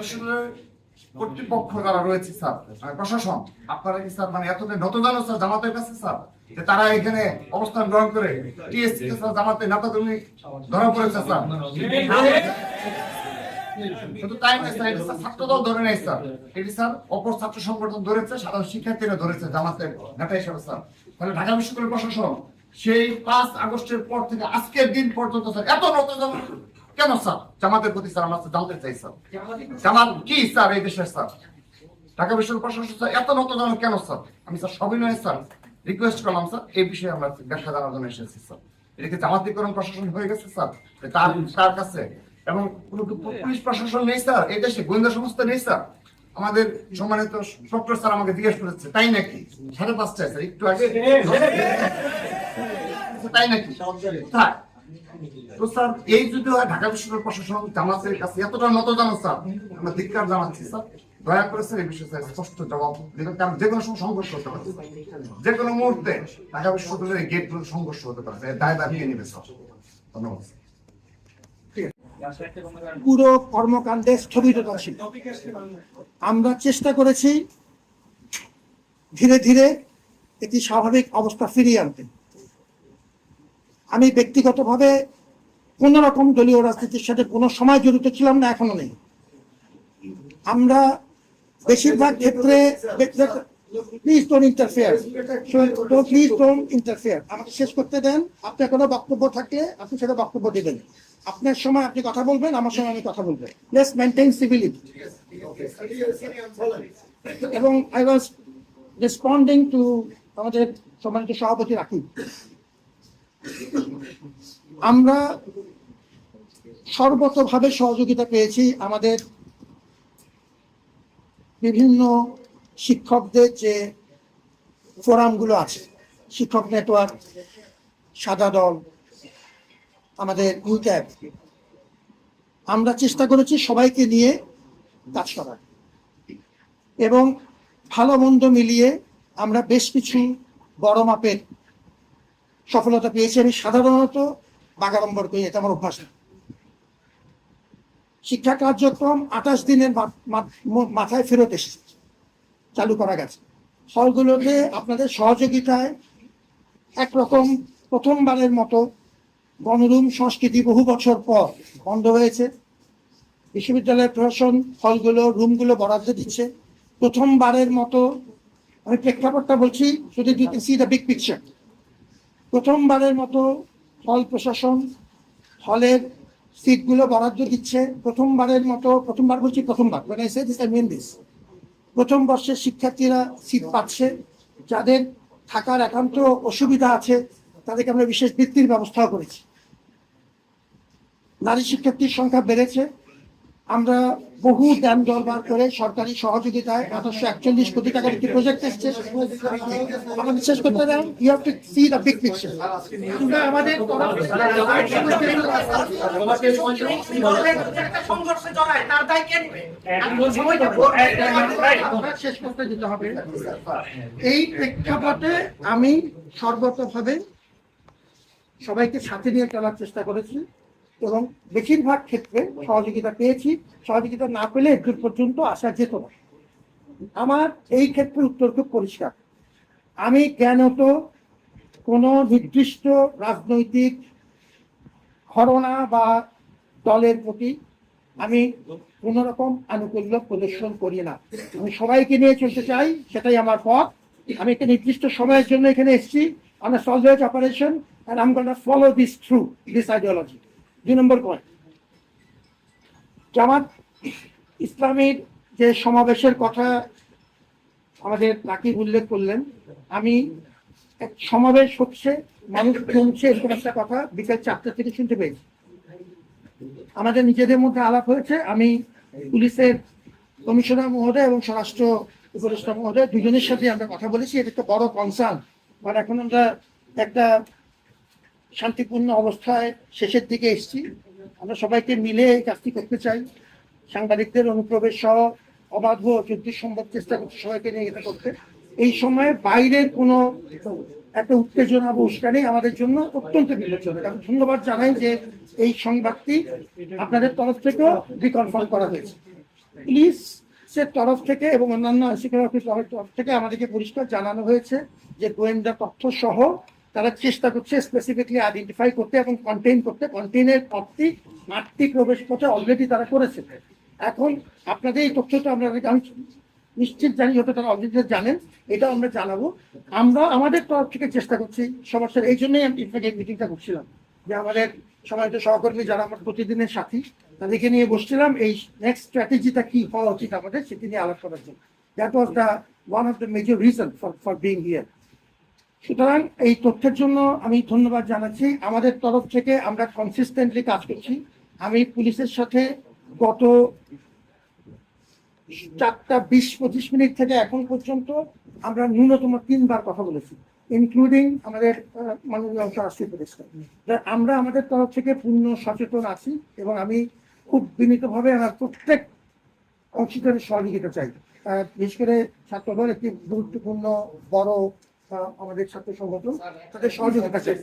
ঢাকা কর্তৃপক্ষ যারা রয়েছে, স্যার মানে প্রশাসন, আপনারা কি, স্যার মানে এতদিন স্যার, জামাতের কাছে, স্যার, যে তারা এখানে অবস্থান গ্রহণ করে টিএসসি স্যার, জামাতের নেতা কর্মী ধরা পড়েছে, স্যার। সাধারণ শিক্ষার্থীরা ঢাকা বিশ্ববিদ্যালয় প্রশাসন সেই পাঁচ আগস্টের পর থেকে আজকের দিন পর্যন্ত, স্যার, এত নতজন কেন স্যার? জামাতের প্রতি স্যার আমরা জানতে চাই স্যার। জামাত কি স্যার এই দেশের স্যার? ঢাকা বিশ্ববিদ্যালয় প্রশাসন স্যার এত নতজন কেন স্যার? আমি স্যার সবিনয় স্যার। রিকোয়েস্ট করলাম স্যার এই বিষয়ে আমরা ব্যাখ্যা জানার জন্য এসেছি স্যার। এটা কি জামাতিকরণ প্রশাসন হয়ে গেছে স্যার? তার তার কাছে? এবং কোনো পুলিশ প্রশাসন নেই স্যার? এই দেশে গোয়েন্দা সংস্থা নেই স্যার? আমাদের সম্মানিত ডক্টর স্যার আমাকে জিজ্ঞেস করেছে তাই নাকি? সাড়ে পাঁচটায় স্যার একটু আগে। তাই নাকি? তো স্যার, এই ঢাকা বিশ্ববিদ্যালয় প্রশাসন জামাতের কাছে এতটা নত জানো স্যার? আমরা ধিক্কার জানাচ্ছি, স্যার। দয়া করে, স্যার, এই বিষয়ে স্পষ্ট জবাব দেবেন, কারণ যে কোনো সময় সংঘর্ষ হতে পারে যে কোনো মুহূর্তে ঢাকা বিশ্ববিদ্যালয়ের গেট সংঘর্ষ হতে পারে দায় নেবে, স্যার। ধন্যবাদ পুরো কর্মকাণ্ডে স্থগিততা ছিল। আমরা চেষ্টা করেছি ধীরে ধীরে একটি স্বাভাবিক অবস্থা ফিরিয়ে আনতে। আমি ব্যক্তিগতভাবে কোন রকম দলীয় রাজনীতির সাথে কোনো সময় জড়িত ছিলাম না, এখনও নেই। আমরা বেশিরভাগ ক্ষেত্রে please don't interfere please don't interfere আমাকে শেষ করতে দেন। আপনার কোনো বক্তব্য থাকলে আপনি সেটা বক্তব্য দেবেন। আপনার সময় আপনি কথা বলবেন, আমার সময় আমি কথা বলব। লেটস মেনটেন সিভিলিটি এবং আই ওয়াজ রেসপন্ডিং টু আমাদের সম্মানিত সভাপতি রাকিব। আমরা সর্বতভাবে সহযোগিতা পেয়েছি আমাদের বিভিন্ন শিক্ষকদের যে ফোরামগুলো আছে, শিক্ষক নেটওয়ার্ক, সাদা দল, আমাদের ইউট্যাব আমরা চেষ্টা করেছি সবাইকে নিয়ে কাজ করার। এবং ভালো মন্দ মিলিয়ে আমরা বেশ কিছু বড় মাপের সফলতা পেয়েছি আমি সাধারণত বাগাড়ম্বর করি এটা আমার অভ্যাস। শিক্ষা কার্যক্রম আঠাশ দিনের মাথায় ফেরত এসেছে, চালু করা গেছে। হলগুলোতে আপনাদের সহযোগিতায় একরকম প্রথমবারের মতো গণরুম সংস্কৃতি বহু বছর পর বন্ধ হয়েছে। বিশ্ববিদ্যালয়ের প্রশাসন হলগুলো রুমগুলো বরাদ্দ দিচ্ছে। প্রথমবারের মতো আমি প্রেক্ষাপটটা বলছি যদি you see the big picture প্রথমবারের মতো হল প্রশাসন হলের সিটগুলো বরাদ্দ দিচ্ছে। প্রথমবারের মতো, প্রথমবার বলছি প্রথমবার মানে এসে দিস আই মিন দিস প্রথম বর্ষের শিক্ষার্থীরা সিট পাচ্ছে। যাদের থাকার একান্ত অসুবিধা আছে, তাদেরকে আমরা বিশেষ বৃত্তির ব্যবস্থাও করেছি। নারী শিক্ষার্থীর সংখ্যা বেড়েছে। আমরা বহু দান দরবার করে সরকারি সহযোগিতায় আঠারোশো একচল্লিশ কোটি টাকার একটি প্রজেক্ট এসছে। আমাদের শেষ করতে দেন you have to see the big picture আমরা আমাদের শেষ করতে যেতে হবে এই প্রেক্ষাপটে আমি সর্বতভাবে সবাইকে সাথে নিয়ে চলার চেষ্টা করেছি। এবং বেশিরভাগ ক্ষেত্রে সহযোগিতা পেয়েছি। সহযোগিতা না পেলে দূর পর্যন্ত আসা যেত না। আমার এই ক্ষেত্রে উত্তর খুব পরিষ্কার। আমি জ্ঞানত কোনো নির্দিষ্ট রাজনৈতিক ঘটনা বা দলের প্রতি আমি কোন রকম আনুকূল্য প্রদর্শন করি না। আমি সবাইকে নিয়ে চলতে চাই সেটাই আমার পথ। আমি একটা নির্দিষ্ট সময়ের জন্য এখানে এসেছি। আমরা salvage operation going to follow this through, this ideology. দুই নম্বর পয়েন্ট জামাত ইসলামের যে সমাবেশের কথা আমাদের রাকিব উল্লেখ করলেন, আমি এক সমাবেশ হচ্ছে, মানুষ জমছে এরকম একটা কথা বিকেল চারটা থেকে শুনতে পেয়েছি। আমাদের নিজেদের মধ্যে আলাপ হয়েছে, আমি পুলিশের কমিশনার মহোদয় এবং স্বরাষ্ট্র উপদেষ্টা মহোদয় দুজনের সাথে আমরা কথা বলেছি, এটা একটা বড় কনসার্ন মানে এখন আমরা একটা শান্তিপূর্ণ অবস্থায় শেষের দিকে এসেছি। আমরা সবাইকে মিলে এই কাজটি করতে চাই। সাংবাদিকদের অনুপ্রবেশ সহ অবাধ যুক্তিসম্মত চেষ্টা করছি সবাইকে নিয়ে এটা করতে। এই সময়ে বাইরের কোনো একটা উত্তেজনা বা উস্কানি আমাদের জন্য, অত্যন্ত আমি ধন্যবাদ জানাই যে এই সংবাদটি আপনাদের তরফ থেকেও রিকনফার্ম করা হয়েছে। পুলিশের তরফ থেকে এবং অন্যান্য অফিসের তরফ থেকে আমাদেরকে পরিষ্কার জানানো হয়েছে যে গোয়েন্দা তথ্য সহ তারা চেষ্টা করছে স্পেসিফিকলি আইডেন্টিফাই করতে এবং কন্টেইন করতে। কন্টেইনের পথটি আটটি প্রবেশ পথে অলরেডি তারা করেছে। এখন আপনাদের এই তথ্যটা আমরা আমি নিশ্চিত জানি হয়তো তারা অলরেডি জানেন। এটা আমরা জানাব। আমরা আমাদের তরফ থেকে চেষ্টা করছি সমস্যার এই জন্যই আমি ইনফ্যাক্ট এই মিটিংটা করছিলাম। যে আমাদের সমাজের সহকর্মী যারা আমার প্রতিদিনের সাথী, তাদেরকে নিয়ে বসছিলাম এই নেক্সট স্ট্র্যাটেজিটা কি হওয়া উচিত আমাদের সেটি নিয়ে আলাপ করার জন্য। That was the one of the major reason for for being here সুতরাং এই তথ্যের জন্য আমি ধন্যবাদ জানাচ্ছি। আমাদের তরফ থেকে আমরা কনসিস্টেন্টলি কাজ করছি। আমি পুলিশের সাথে গত চারটা বিশ পঁচিশ মিনিট থেকে এখন পর্যন্ত আমরা ন্যূনতম তিনবার কথা বলেছি ইনক্লুডিং আমাদের মাননীয় স্বরাষ্ট্র উপদেষ্টা। আমরা আমাদের তরফ থেকে পূর্ণ সচেতন আছি এবং আমি খুব বিনীতভাবে আমার প্রত্যেক অংশীদারের সহযোগিতা চাই। বিশেষ করে ছাত্রদল একটি গুরুত্বপূর্ণ, বড় আমাদের ছাত্র সংগঠন তাদের সহযোগিতা চাই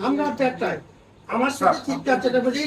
আমরা চারটায় আমার চিন্তা চেটা বলি